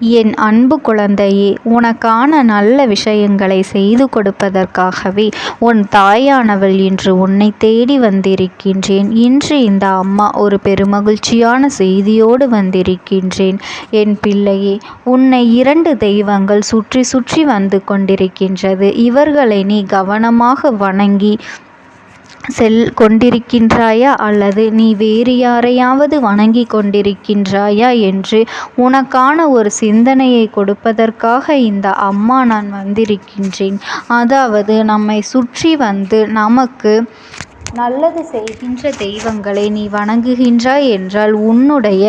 என் அன்பு குழந்தையே உனக்கான நல்ல விஷயங்களை செய்து கொடுப்பதற்காகவே உன் தாயானவள் இன்று உன்னை தேடி வந்திருக்கின்றேன். இன்று இந்த அம்மா ஒரு பெருமகிழ்ச்சியான செய்தியோடு வந்திருக்கின்றேன். என் பிள்ளையே உன்னை இரண்டு தெய்வங்கள் சுற்றி சுற்றி வந்து கொண்டிருக்கின்றது. இவர்களை நீ கவனமாக வணங்கி செல் கொண்டிருக்கின்றாயா? அல்லது நீ வேறு யாரையாவது வணங்கி கொண்டிருக்கின்றாயா? என்று உனக்கான ஒரு சிந்தனையை கொடுப்பதற்காக இந்த அம்மா நான் வந்திருக்கின்றேன். அதாவது நம்மை சுற்றி வந்து நமக்கு நல்லது செய்கின்ற தெய்வங்களை நீ வணங்குகின்றாய் என்றால் உன்னுடைய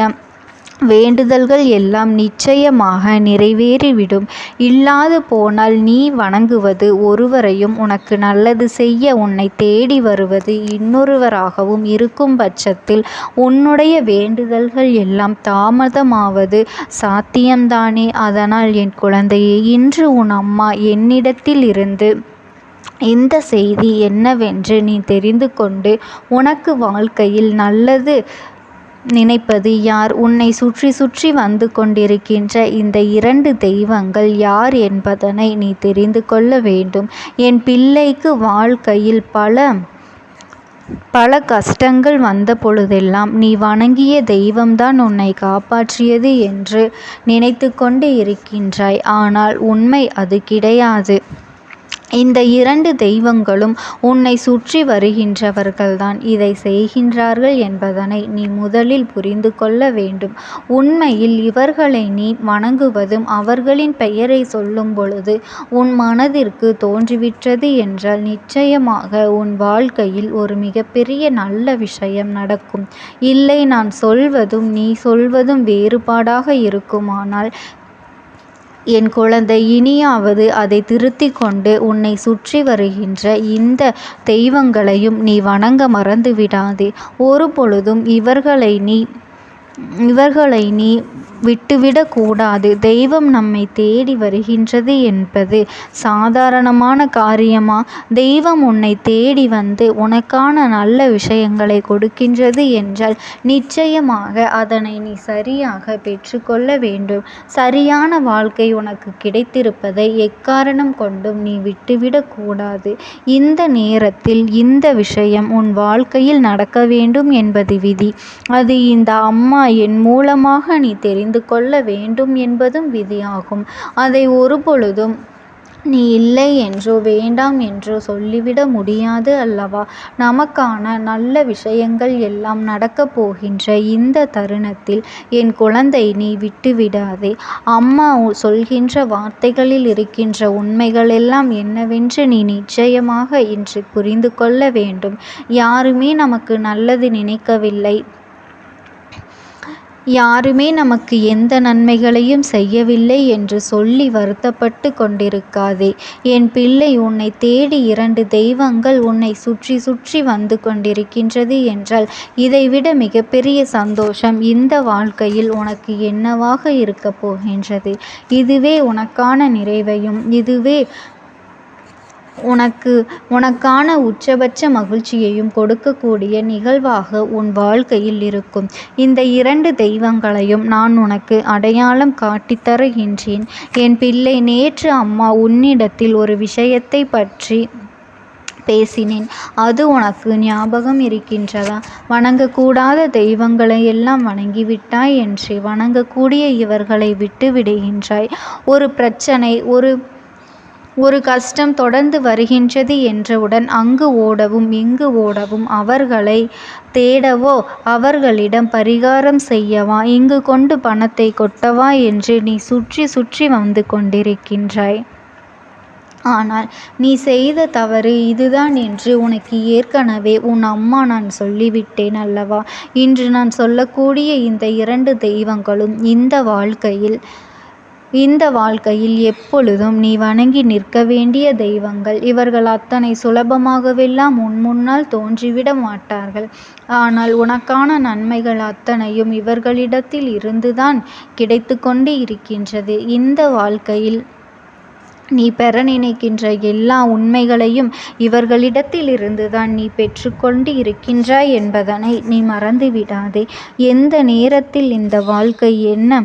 வேண்டுதல்கள் எல்லாம் நிச்சயமாக நிறைவேறிவிடும். இல்லாது போனால் நீ வணங்குவது ஒருவரையும் உனக்கு நல்லது செய்ய உன்னை தேடி வருவது இன்னொருவராகவும் இருக்கும் பட்சத்தில் உன்னுடைய வேண்டுதல்கள் எல்லாம் தாமதமாவது சாத்தியம்தானே. அதனால் என் குழந்தையே இன்று உன் அம்மா என்னிடத்தில் இருந்து இந்த செய்தி என்னவென்று நீ தெரிந்து கொண்டு உனக்கு வாழ்க்கையில் நல்லது நினைப்பது யார்? உன்னை சுற்றி சுற்றி வந்து கொண்டிருக்கின்ற இந்த இரண்டு தெய்வங்கள் யார் என்பதனை நீ தெரிந்து கொள்ள வேண்டும். என் பிள்ளைக்கு வாழ்க்கையில் பல பல கஷ்டங்கள் வந்த பொழுதெல்லாம் நீ வணங்கிய தெய்வம்தான் உன்னை காப்பாற்றியது என்று நினைத்து கொண்டு இருக்கின்றாய். ஆனால் உண்மை அது கிடையாது. இந்த இரண்டு தெய்வங்களும் உன்னை சுற்றி வருகின்றவர்கள்தான் இதை செய்கின்றார்கள் என்பதனை நீ முதலில் புரிந்து கொள்ள வேண்டும். உண்மையில் இவர்களை நீ வணங்குவதும் அவர்களின் பெயரை சொல்லும் பொழுது உன் மனதிற்கு தோன்றிவிட்டது என்றால் நிச்சயமாக உன் வாழ்க்கையில் ஒரு மிகப்பெரிய நல்ல விஷயம் நடக்கும். இல்லை நான் சொல்வதும் நீ சொல்வதும் வேறுபாடாக இருக்குமானால் என் குழந்தை இனியாவது அதை திருத்திக் கொண்டு உன்னை சுற்றி வருகின்ற இந்த தெய்வங்களையும் நீ வணங்க மறந்துவிடாதே. ஒரு பொழுதும் இவர்களை நீ இவர்களை நீ விட்டுவிடக்கூடாது. தெய்வம் நம்மை தேடி வருகின்றது என்பது சாதாரணமான காரியமா? தெய்வம் உன்னை தேடி வந்து உனக்கான நல்ல விஷயங்களை கொடுக்கின்றது என்றால் நிச்சயமாக அதனை நீ சரியாக பெற்றுக்கொள்ள வேண்டும். சரியான வாழ்க்கை உனக்கு கிடைத்திருப்பதை எக்காரணம் கொண்டும் நீ விட்டுவிடக்கூடாது. இந்த நேரத்தில் இந்த விஷயம் உன் வாழ்க்கையில் நடக்க வேண்டும் என்பது விதி. அது இந்த அம்மா என் மூலமாக நீ தெரிந்து தெரிந்து கொள்ள வேண்டும் என்பதும் விதியாகும். அதை ஒருபொழுதும் நீ இல்லை என்றோ வேண்டாம் என்றோ சொல்லிவிட முடியாது அல்லவா? நமக்கான நல்ல விஷயங்கள் எல்லாம் நடக்கப் போகின்ற இந்த தருணத்தில் என் குழந்தை நீ விட்டுவிடாதே. அம்மா சொல்கின்ற வார்த்தைகளில் இருக்கின்ற உண்மைகள் எல்லாம் என்னவென்று நீ நிச்சயமாக இன்று புரிந்து கொள்ள வேண்டும். யாருமே நமக்கு நல்லது நினைக்கவில்லை. யாருமே நமக்கு எந்த நன்மைகளையும் செய்யவில்லை என்று சொல்லி வருத்தப்பட்டு கொண்டிருக்காதே. என் பிள்ளை உன்னை தேடி இரண்டு தெய்வங்கள் உன்னை சுற்றி சுற்றி வந்து கொண்டிருக்கின்றது என்றால் இதைவிட மிகப்பெரிய சந்தோஷம் இந்த வாழ்க்கையில் உனக்கு என்னவாக இருக்கப் போகின்றது? இதுவே உனக்கான நிறைவையும் இதுவே உனக்கு உனக்கான உச்சபட்ச மகிழ்ச்சியையும் கொடுக்கக்கூடிய நிகழ்வாக உன் வாழ்க்கையில் இருக்கும். இந்த இரண்டு தெய்வங்களையும் நான் உனக்கு அடையாளம் காட்டித் தருகின்றேன். என் பிள்ளை நேற்று அம்மா உன்னிடத்தில் ஒரு விஷயத்தை பற்றி பேசினேன். அது உனக்கு ஞாபகம் இருக்கின்றதா? வணங்கக்கூடாத தெய்வங்களை எல்லாம் வணங்கிவிட்டாய் என்று வணங்கக்கூடிய இவர்களை விட்டு விடுகின்றாய் ஒரு பிரச்சனை ஒரு ஒரு கஷ்டம் தொடர்ந்து வருகின்றது என்றவுடன் அங்கு ஓடவும் இங்கு ஓடவும் அவர்களை தேடவோ அவர்களிடம் பரிகாரம் செய்யவா இங்கு கொண்டு பணத்தை கொட்டவா என்று நீ சுற்றி சுற்றி வந்து கொண்டிருக்கின்றாய். ஆனால் நீ செய்த தவறு இதுதான் என்று உனக்கு ஏற்கனவே உன் அம்மா நான் சொல்லிவிட்டேன் அல்லவா? இன்று நான் சொல்லக்கூடிய இந்த இரண்டு தெய்வங்களும் இந்த வாழ்க்கையில் இந்த வாழ்க்கையில் எப்பொழுதும் நீ வணங்கி நிற்க வேண்டிய தெய்வங்கள். இவர்கள் அத்தனை சுலபமாகவெல்லாம் உன் முன்னால் தோன்றிவிட மாட்டார்கள். ஆனால் உனக்கான நன்மைகள் அத்தனையும் இவர்களிடத்தில் இருந்துதான் கிடைத்து கொண்டு இருக்கின்றது. இந்த வாழ்க்கையில் நீ பெற நினைக்கின்ற எல்லா உண்மைகளையும் இவர்களிடத்தில் இருந்துதான் நீ பெற்றுக்கொண்டு இருக்கின்றாய் என்பதனை நீ மறந்துவிடாதே. எந்த நேரத்தில் இந்த வாழ்க்கை என்ன?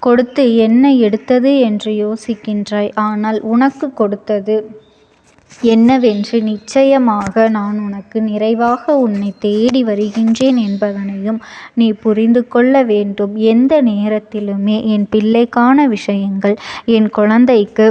கொடுத்து என்ன எடுத்தது என்று யோசிக்கின்றாய். ஆனால் உனக்குக் கொடுத்தது என்னவென்று நிச்சயமாக நான் உனக்கு நிறைவாக உன்னை தேடி வருகின்றேன் என்பதனையும் நீ புரிந்து கொள்ள வேண்டும். எந்த நேரத்திலுமே என் பிள்ளைக்கான விஷயங்கள் என் குழந்தைக்கு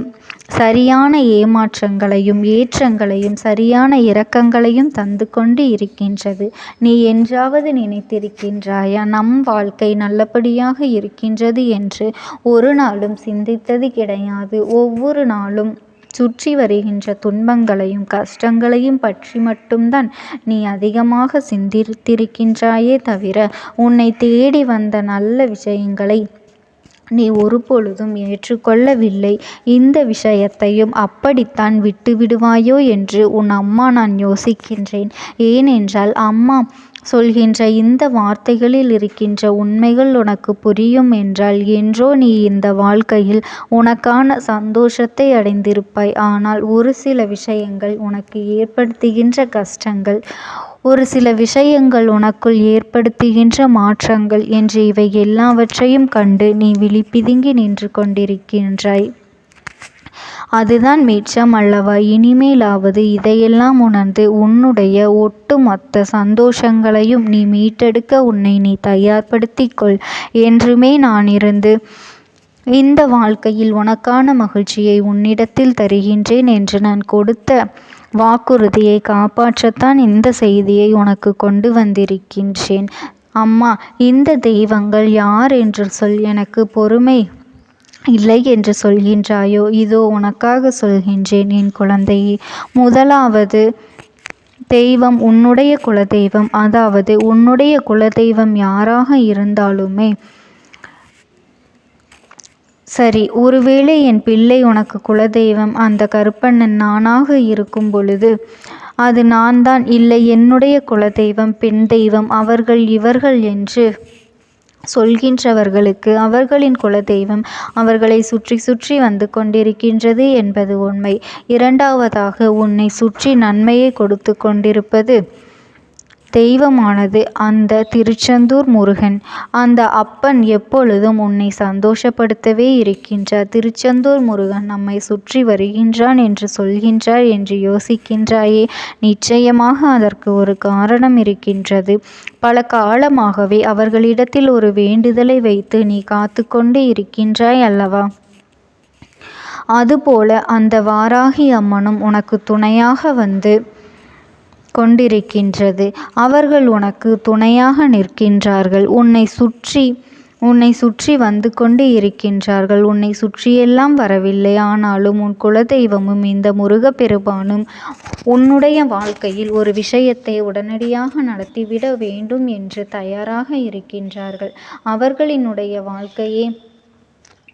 சரியான ஏமாற்றங்களையும் ஏற்றங்களையும் சரியான இரக்கங்களையும் தந்து கொண்டு இருக்கின்றது. நீ என்றாவது நினைத்திருக்கின்றாயா நம் வாழ்க்கை நல்லபடியாக இருக்கின்றது என்று ஒரு நாளும் சிந்தித்தது கிடையாது. ஒவ்வொரு நாளும் சுற்றி வருகின்ற துன்பங்களையும் கஷ்டங்களையும் பற்றி மட்டும்தான் நீ அதிகமாக சிந்தித்திருக்கின்றாயே தவிர உன்னை தேடி வந்த நல்ல விஷயங்களை நீ ஒருபொழுதும் ஏற்றுக்கொள்ளவில்லை. இந்த விஷயத்தையும் அப்படித்தான் விட்டுவிடுவாயோ என்று உன் அம்மா நான் யோசிக்கின்றேன். ஏனென்றால் அம்மா சொல்கின்ற இந்த வார்த்தைகளில் இருக்கின்ற உண்மைகள் உனக்கு புரியும் என்றால் என்றோ நீ இந்த வாழ்க்கையில் உனக்கான சந்தோஷத்தை அடைந்திருப்பாய். ஆனால் ஒரு சில விஷயங்கள் உனக்கு ஏற்படுத்துகின்ற கஷ்டங்கள் ஒரு சில விஷயங்கள் உனக்குள் ஏற்படுத்துகின்ற மாற்றங்கள் என்று இவை எல்லாவற்றையும் கண்டு நீ விழி பிதுங்கி நின்று கொண்டிருக்கின்றாய். அதுதான் மிச்சம் அல்லவா? இனிமேலாவது இதையெல்லாம் உணர்ந்து உன்னுடைய ஒட்டுமொத்த சந்தோஷங்களையும் நீ மீட்டெடுக்க உன்னை நீ தயார்படுத்திக் கொள். என்றுமே நான் இருந்து இந்த வாழ்க்கையில் உனக்கான மகிழ்ச்சியை உன்னிடத்தில் தருகின்றேன் என்று நான் கொடுத்த வாக்குறுதியை காப்பாற்றத்தான் இந்த செய்தியை உனக்கு கொண்டு வந்திருக்கின்றேன். அம்மா இந்த தெய்வங்கள் யார் என்று சொல் எனக்கு பொறுமை இல்லை என்று சொல்கின்றாயோ இதோ உனக்காக சொல்கின்றேன் என் குழந்தையே. முதலாவது தெய்வம் உன்னுடைய குலதெய்வம். அதாவது உன்னுடைய குலதெய்வம் யாராக இருந்தாலுமே சரி ஒருவேளை என் பிள்ளை உனக்கு குலதெய்வம் அந்த கருப்பண்ணன் நானாக இருக்கும் பொழுது அது நான் தான் இல்லை என்னுடைய குலதெய்வம் பெண் தெய்வம் அவர்கள் இவர்கள் என்று சொல்கின்றவர்களுக்கு அவர்களின் குலதெய்வம் அவர்களை சுற்றி சுற்றி வந்து கொண்டிருக்கின்றது என்பது உண்மை. இரண்டாவதாக உன்னை சுற்றி நன்மையை கொடுத்து கொண்டிருப்பது தெய்வமானது அந்த திருச்செந்தூர் முருகன். அந்த அப்பன் எப்பொழுதும் உன்னை சந்தோஷப்படுத்தவே இருக்கின்றார். திருச்செந்தூர் முருகன் நம்மை சுற்றி வருகின்றான் என்று சொல்கின்றார் என்று யோசிக்கின்றாயே நிச்சயமாக அதற்கு ஒரு காரணம் இருக்கின்றது. பல காலமாகவே அவர்களிடத்தில் ஒரு வேண்டுதலை வைத்து நீ காத்து கொண்டு இருக்கின்றாய் அல்லவா? அதுபோல அந்த வாராகி அம்மனும் உனக்குத் துணையாக வந்து கொண்டிருக்கின்றது. அவர்கள் உனக்கு துணையாக நிற்கின்றார்கள். உன்னை சுற்றி உன்னை சுற்றி வந்து கொண்டு இருக்கின்றார்கள். உன்னை சுற்றியெல்லாம் வரவில்லை. ஆனாலும் உன் குலதெய்வமும் இந்த முருகப்பெருமானும் உன்னுடைய வாழ்க்கையில் ஒரு விஷயத்தை உடனடியாக நடத்திவிட வேண்டும் என்று தயாராக இருக்கின்றார்கள். அவர்களினுடைய வாழ்க்கையே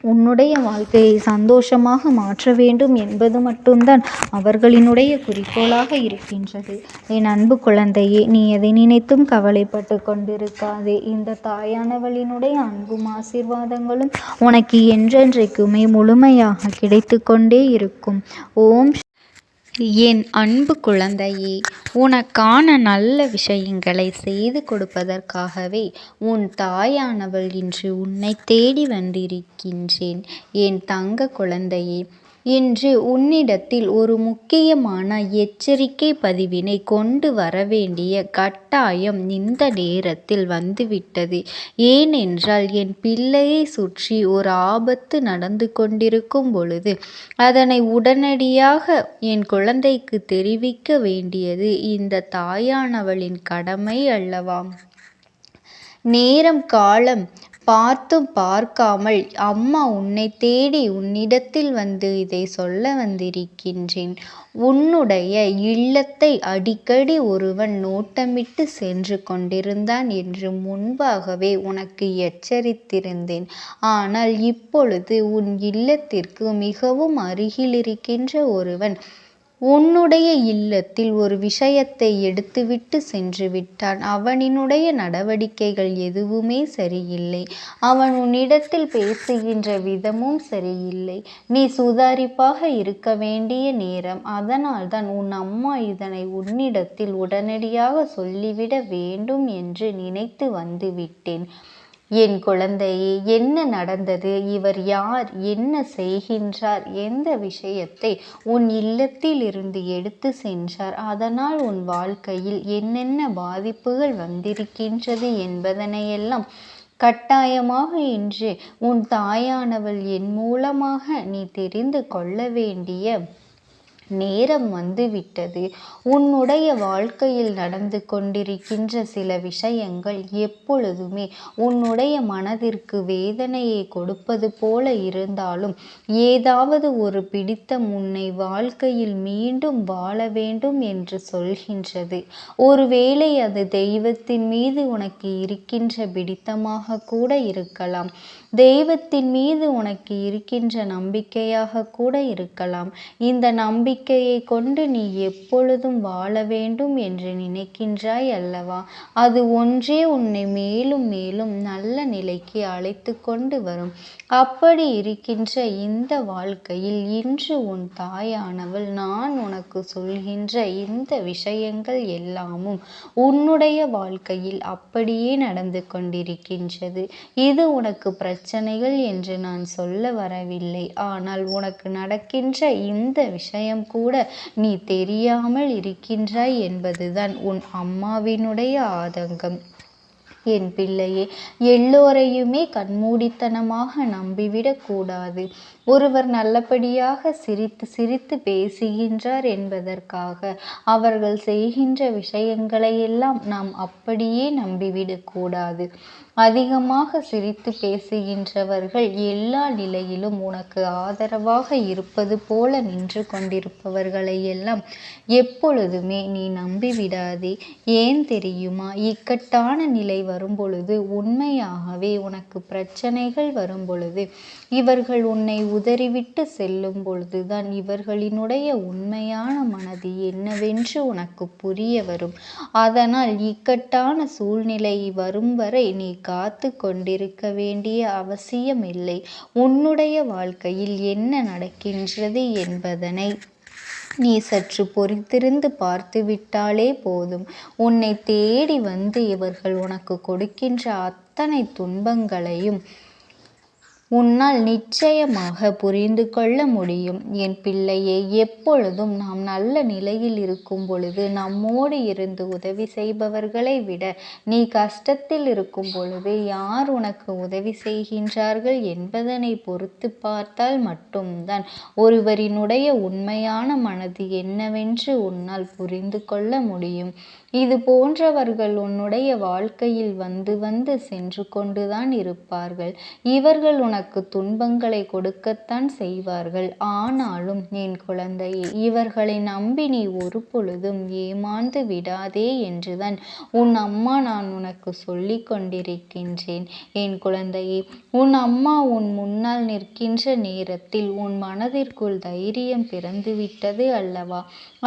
உன்னுடைய வாழ்க்கையை சந்தோஷமாக மாற்ற வேண்டும் என்பது மட்டும்தான் அவர்களினுடைய குறிக்கோளாக இருக்கின்றது. என் அன்பு குழந்தையே நீ எதை நினைத்தும் கவலைப்பட்டு கொண்டிருக்காதே. இந்த தாயானவளினுடைய அன்பும் ஆசீர்வாதங்களும் உனக்கு என்றென்றைக்குமே முழுமையாக கிடைத்து கொண்டே இருக்கும். ஓம் என் அன்பு குழந்தையே உனக்கான நல்ல விஷயங்களை செய்து கொடுப்பதற்காகவே உன் தாயானவள் இன்று உன்னை தேடி வந்திருக்கின்றேன். என் தங்க குழந்தையே இன்று உன்னிடத்தில் ஒரு முக்கியமான எச்சரிக்கை பதிவினை கொண்டு வரவேண்டிய கட்டாயம் இந்த நேரத்தில் வந்துவிட்டது. ஏனென்றால் என் பிள்ளையைச் சுற்றி ஒரு ஆபத்து நடந்து கொண்டிருக்கும் பொழுது அதனை உடனடியாக என் குழந்தைக்கு தெரிவிக்க வேண்டியது இந்த தாயானவளின் கடமை அல்லவா? நேரம் காலம் பார்த்தும் பார்க்காமல் அம்மா உன்னைத் தேடி உன்னிடத்தில் வந்து இதைச் சொல்ல வந்திருக்கின்றேன். உன்னுடைய இல்லத்தை அடிக்கடி ஒருவன் நோட்டமிட்டுச் சென்று கொண்டிருந்தான் என்று முன்பாகவே உனக்கு எச்சரித்திருந்தேன். ஆனால் இப்பொழுது உன் இல்லத்திற்கு மிகவும் அருகிலிருக்கின்ற ஒருவன் உன்னுடைய இல்லத்தில் ஒரு விஷயத்தை எடுத்துவிட்டுச் சென்றுவிட்டான். அவனினுடைய நடவடிக்கைகள் எதுவுமே சரியில்லை. அவன் உன்னிடத்தில் பேசுகின்ற விதமும் சரியில்லை. நீ சுதாரிப்பாக இருக்க வேண்டிய நேரம். அதனால்தான் உன் அம்மா இதனை உன்னிடத்தில் உடனடியாக சொல்லிவிட வேண்டும் என்று நினைத்து வந்துவிட்டேன். என் குழந்தையே என்ன நடந்தது? இவர் யார்? என்ன செய்கின்றார்? எந்த விஷயத்தை உன் இல்லத்தில் இருந்து எடுத்து சென்றார்? அதனால் உன் வாழ்க்கையில் என்னென்ன பாதிப்புகள் வந்திருக்கின்றது என்பதனையெல்லாம் கட்டாயமாக இன்று உன் தாயானவள் என் மூலமாக நீ தெரிந்து கொள்ள வேண்டிய நேரம் வந்துவிட்டது. உன்னுடைய வாழ்க்கையில் நடந்து கொண்டிருக்கின்ற சில விஷயங்கள் எப்பொழுதுமே உன்னுடைய மனதிற்கு வேதனையை கொடுப்பது போல இருந்தாலும் ஏதாவது ஒரு பிடித்தம் உன்னை வாழ்க்கையில் மீண்டும் வாழ வேண்டும் என்று சொல்கின்றது. ஒருவேளை அது தெய்வத்தின் மீது உனக்கு இருக்கின்ற பிடித்தமாக கூட இருக்கலாம். தெய்வத்தின் மீது உனக்கு இருக்கின்ற நம்பிக்கையாக கூட இருக்கலாம். இந்த நம்பிக்கையை கொண்டு நீ எப்பொழுதும் வாழ வேண்டும் என்று நினைக்கின்றாய் அல்லவா? அது ஒன்றே உன்னை மேலும் மேலும் நல்ல நிலைக்கு அழைத்து கொண்டு வரும். அப்படி இருக்கின்ற இந்த வாழ்க்கையில் இன்று உன் தாயானவள் நான் உனக்கு சொல்கின்ற இந்த விஷயங்கள் எல்லாமும் உன்னுடைய வாழ்க்கையில் அப்படியே நடந்து கொண்டிருக்கின்றது. இது உனக்கு பிரச்சனை பிரச்சனைகள் என்று நான் சொல்ல வரவில்லை. ஆனால் உனக்கு நடக்கின்ற இந்த விஷயம் கூட நீ தெரியாமல் இருக்கின்றாய் என்பதுதான் உன் அம்மாவினுடைய ஆதங்கம். என் பிள்ளையே எல்லோரையுமே கண்மூடித்தனமாக நம்பிவிடக்கூடாது ஒருவர் நல்லபடியாக சிரித்து சிரித்து பேசுகின்றார் என்பதற்காக அவர்கள் செய்கின்ற விஷயங்களையெல்லாம் நாம் அப்படியே நம்பிவிடக்கூடாது அதிகமாக சிரித்து பேசுகின்றவர்கள் எல்லா நிலையிலும் உனக்கு ஆதரவாக இருப்பது போல நின்று கொண்டிருப்பவர்களை எல்லாம் எப்பொழுதுமே நீ நம்பிவிடாதே. ஏன் தெரியுமா? இக்கட்டான நிலை வரும்பொழுது உண்மையாகவே உனக்கு பிரச்சனைகள் வரும்பொழுது இவர்கள் உன்னை உதறிவிட்டு செல்லும் பொழுதுதான் இவர்களினுடைய உண்மையான மனது என்னவென்று உனக்கு புரிய வரும். அதனால் இக்கட்டான சூழ்நிலை வரும் வரை நீ காத்து கொண்டிருக்க வேண்டிய அவசியமில்லை. உன்னுடைய வாழ்க்கையில் என்ன நடக்கின்றது என்பதனை நீ சற்று பொறுத்திருந்து பார்த்துவிட்டாலே போதும். உன்னை தேடி வந்து இவர்கள் உனக்கு கொடுக்கின்ற அத்தனை துன்பங்களையும் உன்னால் நிச்சயமாக புரிந்து கொள்ள முடியும். என் பிள்ளையே எப்பொழுதும் நாம் நல்ல நிலையில் இருக்கும் பொழுது நம்மோடு இருந்து உதவி செய்பவர்களை விட நீ கஷ்டத்தில் இருக்கும் பொழுது யார் உனக்கு உதவி செய்கின்றார்கள் என்பதனை பொறுத்து பார்த்தால் மட்டும்தான் ஒருவரினுடைய உண்மையான மனது என்னவென்று உன்னால் புரிந்து கொள்ள முடியும். இது போன்றவர்கள் உன்னுடைய வாழ்க்கையில் வந்து வந்து சென்று கொண்டுதான் இருப்பார்கள். இவர்கள் உனக்கு துன்பங்களை கொடுக்கத்தான் செய்வார்கள். ஆனாலும் என் குழந்தையே இவர்களை நம்பி நீ ஒரு பொழுதும் ஏமாந்து விடாதே என்றுதான் உன் அம்மா நான் உனக்கு சொல்லி கொண்டிருக்கின்றேன். என் குழந்தையே உன் அம்மா உன் முன்னால் நிற்கின்ற நேரத்தில் உன் மனதிற்குள் தைரியம் பிறந்துவிட்டது அல்லவா?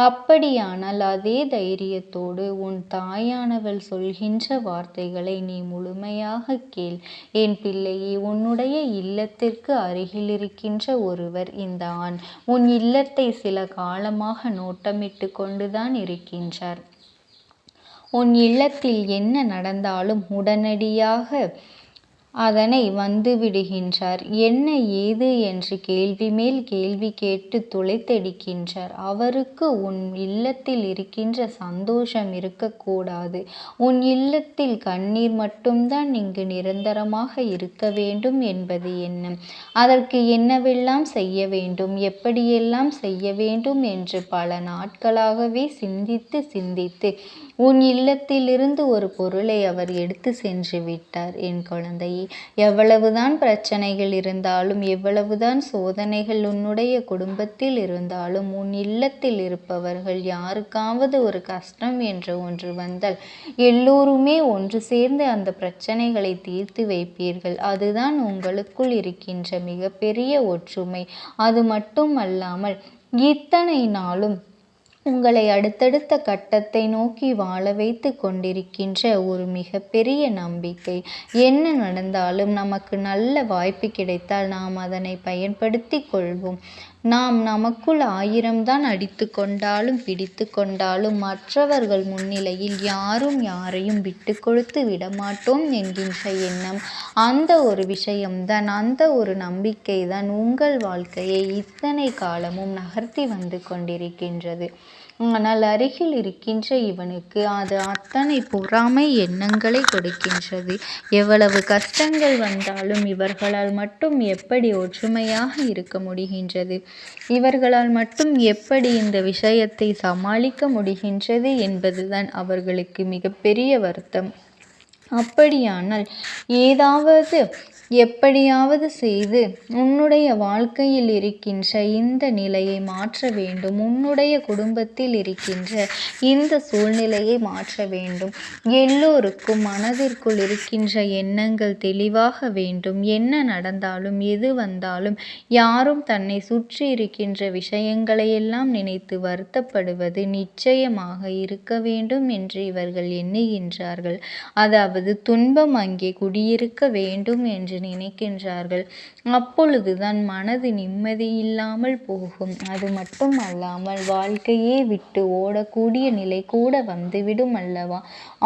அப்படியானால் அதே தைரியத்தோடு உன் தாயானவள் சொல்கின்ற வார்த்தைகளை நீ முழுமையாக கேள். என் பிள்ளையே உன்னுடைய இல்லத்திற்கு அருகில் இருக்கின்ற ஒருவர் இந்த ஆண். உன் இல்லத்தை சில காலமாக நோட்டமிட்டு கொண்டுதான் இருக்கின்றார். உன் இல்லத்தில் என்ன நடந்தாலும் உடனடியாக அதனை வந்து விடுகின்றார். என்ன ஏது? என்று கேள்வி மேல் கேள்வி கேட்டு துளைத்தெடுக்கின்றார். அவருக்கு உன் இல்லத்தில் இருக்கின்ற சந்தோஷம் இருக்கக்கூடாது. உன் இல்லத்தில் கண்ணீர் மட்டும்தான் இங்கு நிரந்தரமாக இருக்க வேண்டும் என்பது எண்ணம் அதற்கு என்னவெல்லாம் செய்ய வேண்டும்? எப்படியெல்லாம் செய்ய வேண்டும்? என்று பல நாட்களாகவே சிந்தித்து சிந்தித்து உன் இல்லத்திலிருந்து ஒரு பொருளை அவர் எடுத்து சென்று விட்டார் என் குழந்தையே. எவ்வளவுதான் பிரச்சனைகள் இருந்தாலும் எவ்வளவுதான் சோதனைகள் உன்னுடைய குடும்பத்தில் இருந்தாலும் உன் இல்லத்தில் இருப்பவர்கள் யாருக்காவது ஒரு கஷ்டம் என்று ஒன்று வந்தால் எல்லோருமே ஒன்று சேர்ந்து அந்த பிரச்சனைகளை தீர்த்து வைப்பீர்கள். அதுதான் உங்களுக்குள் இருக்கின்ற மிகப்பெரிய ஒற்றுமை. அது மட்டும் அல்லாமல் இத்தனை நாளும் உங்களை அடுத்தடுத்த கட்டத்தை நோக்கி வாழ வைத்து கொண்டிருக்கின்ற ஒரு மிகப்பெரிய நம்பிக்கை. என்ன நடந்தாலும் நமக்கு நல்ல வாய்ப்பு கிடைத்தால் நாம் அதனை பயன்படுத்தி கொள்வோம். நாம் நமக்குள் ஆயிரம்தான் அடித்துக் கொண்டாலும் பிடித்துக் கொண்டாலும் மற்றவர்கள் முன்னிலையில் யாரும் யாரையும் விட்டுக் கொடுத்து விடமாட்டோம் என்கின்ற எண்ணம். அந்த ஒரு விஷயம்தான் அந்த ஒரு நம்பிக்கைதான் உங்கள் வாழ்க்கையை இத்தனை காலமும் நகர்த்தி வந்து கொண்டிருக்கின்றது. ஆனால் அருகில் இருக்கின்ற இவனுக்கு அது அத்தனை பொறாமை எண்ணங்களை கொடுக்கின்றது. எவ்வளவு கஷ்டங்கள் வந்தாலும் இவர்களால் மட்டும் எப்படி ஒற்றுமையாக இருக்க முடிகின்றது? இவர்களால் மட்டும் எப்படி இந்த விஷயத்தை சமாளிக்க முடிகின்றது என்பதுதான் அவர்களுக்கு மிகப்பெரிய வருத்தம். அப்படியானால் ஏதாவது எப்படியாவது செய்து உன்னுடைய வாழ்க்கையில் இருக்கின்ற இந்த நிலையை மாற்ற வேண்டும். உன்னுடைய குடும்பத்தில் இருக்கின்ற இந்த சூழ்நிலையை மாற்ற வேண்டும். எல்லோருக்கும் மனதிற்குள் இருக்கின்ற எண்ணங்கள் தெளிவாக வேண்டும். என்ன நடந்தாலும் எது வந்தாலும் யாரும் தன்னை சுற்றி இருக்கின்ற விஷயங்களையெல்லாம் நினைத்து வருத்தப்படுவது நிச்சயமாக இருக்க வேண்டும் என்று இவர்கள் எண்ணுகின்றார்கள். அதாவது துன்பம் அங்கே குடியிருக்க வேண்டும் என்று நினைக்கின்றார்கள். அப்பொழுதுதான் மனது நிம்மதியில்லாமல் போகும். அது மட்டும் அல்லாமல் வாழ்க்கையே விட்டு ஓடக்கூடிய நிலை கூட வந்துவிடும் அல்லவா?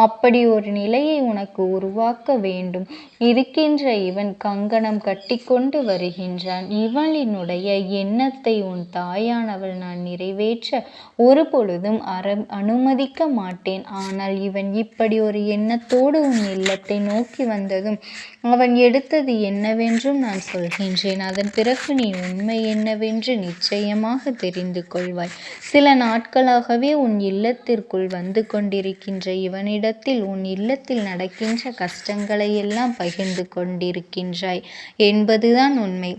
அப்படி ஒரு நிலையை உனக்கு உருவாக்க வேண்டும். இருக்கின்ற இவன் கங்கணம் கட்டிக்கொண்டு வருகின்றான். இவளினுடைய எண்ணத்தை உன் தாயானவள் நான் நிறைவேற்ற ஒரு பொழுதும் அற அனுமதிக்க மாட்டேன். ஆனால் இவன் இப்படி ஒரு எண்ணத்தோடு உன் இல்லத்தை நோக்கி வந்ததும் அவன் எடுத்தது என்னவென்றும் நான் சொல்கின்றேன். அதன் பிறகு நீ உண்மை என்னவென்று நிச்சயமாக தெரிந்து கொள்வாய். சில நாட்களாகவே உன் இல்லத்திற்குள் வந்து கொண்டிருக்கின்ற இவனிடத்தில் உன் இல்லத்தில் நடக்கின்ற கஷ்டங்களை எல்லாம் பகிர்ந்து கொண்டிருக்கின்றாய். என்பதுதான் உண்மை.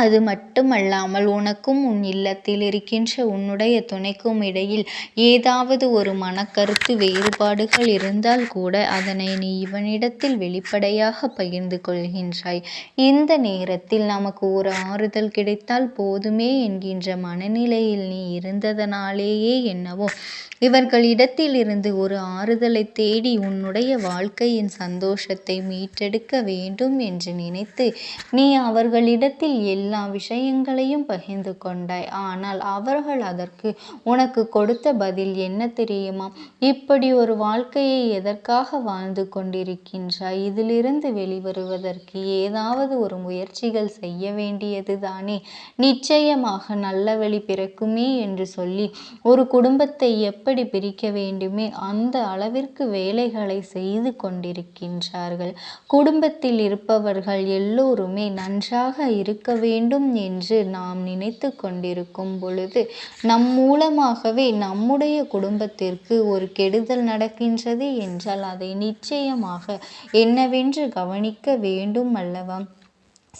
அது மட்டுமல்லாமல் உனக்கும் உன் இல்லத்தில் இருக்கின்ற உன்னுடைய துணைக்கும் இடையில் ஏதாவது ஒரு மனக்கருத்து வேறுபாடுகள் இருந்தால் கூட அதனை நீ இவனிடத்தில் வெளிப்படையாக பகிர்ந்து கொள்கின்றாய். இந்த நேரத்தில் நமக்கு ஒரு ஆறுதல் கிடைத்தால் போதுமே என்கின்ற மனநிலையில் நீ இருந்ததனாலேயே என்னவோ. இவர்களிடத்தில் இருந்து ஒரு ஆறுதலை தேடி உன்னுடைய வாழ்க்கையின் சந்தோஷத்தை மீட்டெடுக்க வேண்டும் என்று நினைத்து நீ அவர்களிடத்தில் எல்லா விஷயங்களையும் பகிர்ந்து கொண்டாய். ஆனால் அவர்கள் அதற்கு உனக்கு கொடுத்த பதில் என்ன தெரியுமா? இப்படி ஒரு வாழ்க்கையை எதற்காக வாழ்ந்து கொண்டிருக்கின்றாய்? இதிலிருந்து வெளிவருவதற்கு ஏதாவது ஒரு முயற்சிகள் செய்ய வேண்டியது தானே? நிச்சயமாக நல்ல வழி பிறக்குமே என்று சொல்லி ஒரு குடும்பத்தை எப்படி பிரிக்க வேண்டுமே அந்த அளவிற்கு வேலைகளை செய்து கொண்டிருக்கின்றார்கள். குடும்பத்தில் இருப்பவர்கள் எல்லோருமே நன்றாக இருக்க வேண்டும் வேண்டும் என்று நாம் நினைத்து கொண்டிருக்கும் பொழுது நம் மூலமாகவே நம்முடைய குடும்பத்திற்கு ஒரு கெடுதல் நடக்கின்றது என்றால் அதை நிச்சயமாக என்னவென்று கவனிக்க வேண்டும் அல்லவா?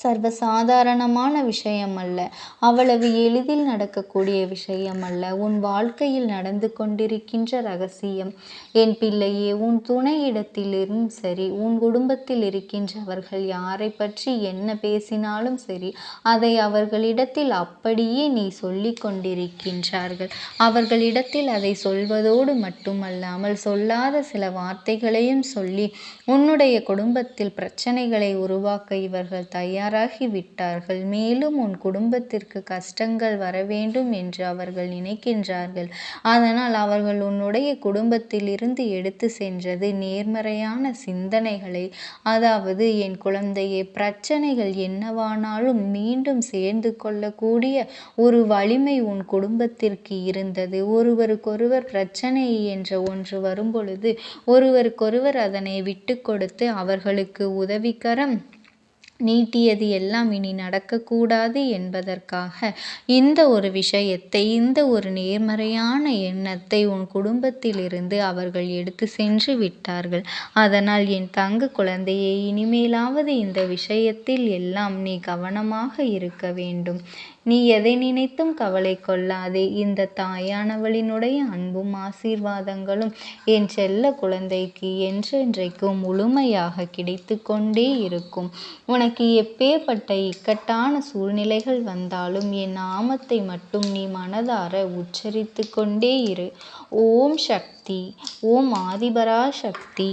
சர்வசாதாரணமான விஷயம் அல்ல அவ்வளவு எளிதில் நடக்கக்கூடிய விஷயம் அல்ல உன் வாழ்க்கையில் நடந்து கொண்டிருக்கின்ற ரகசியம். என் பிள்ளையே உன் துணையிடத்திலிரும் சரி உன் குடும்பத்தில் இருக்கின்றவர்கள் யாரை பற்றி என்ன பேசினாலும் சரி அதை அவர்களிடத்தில் அப்படியே நீ சொல்லி கொண்டிருக்கின்றார்கள். அவர்களிடத்தில் அதை சொல்வதோடு மட்டுமல்லாமல் சொல்லாத சில வார்த்தைகளையும் சொல்லி உன்னுடைய குடும்பத்தில் பிரச்சனைகளை உருவாக்க இவர்கள் தயார் தயாராகிவிட்டார்கள். மேலும் உன் குடும்பத்திற்கு கஷ்டங்கள் வர வேண்டும் என்று அவர்கள் நினைக்கின்றார்கள். அதனால் அவர்கள் உன்னுடைய குடும்பத்தில் இருந்து எடுத்து சென்றது நேர்மறையான சிந்தனைகளை. அதாவது என் குழந்தையே பிரச்சனைகள் என்னவானாலும் மீண்டும் சேர்ந்து கொள்ளக்கூடிய ஒரு வலிமை உன் குடும்பத்திற்கு இருந்தது. ஒருவருக்கொருவர் பிரச்சனை என்ற ஒன்று வரும்பொழுது ஒருவருக்கொருவர் அதனை விட்டு கொடுத்து அவர்களுக்கு உதவிக்கரம் நீட்டியது எல்லாம் இனி நடக்கக்கூடாது என்பதற்காக இந்த ஒரு விஷயத்தை இந்த ஒரு நேர்மறையான எண்ணத்தை உன் குடும்பத்திலிருந்து அவர்கள் எடுத்து சென்று விட்டார்கள். அதனால் என் தங்க குழந்தையை இனிமேலாவது இந்த விஷயத்தில் எல்லாம் நீ கவனமாக இருக்க வேண்டும். நீ எதை நினைத்தும் கவலை கொள்ளாதே. இந்த தாயானவளினுடைய அன்பும் ஆசீர்வாதங்களும் என் செல்ல குழந்தைக்கு என்றென்றைக்கும் முழுமையாக கிடைத்து கொண்டே இருக்கும். உனக்கு எப்பேற்பட்ட இக்கட்டான சூழ்நிலைகள் வந்தாலும் என் நாமத்தை மட்டும் நீ மனதார உச்சரித்து கொண்டே இரு. ஓம் சக்தி ஓம் ஆதிபரா சக்தி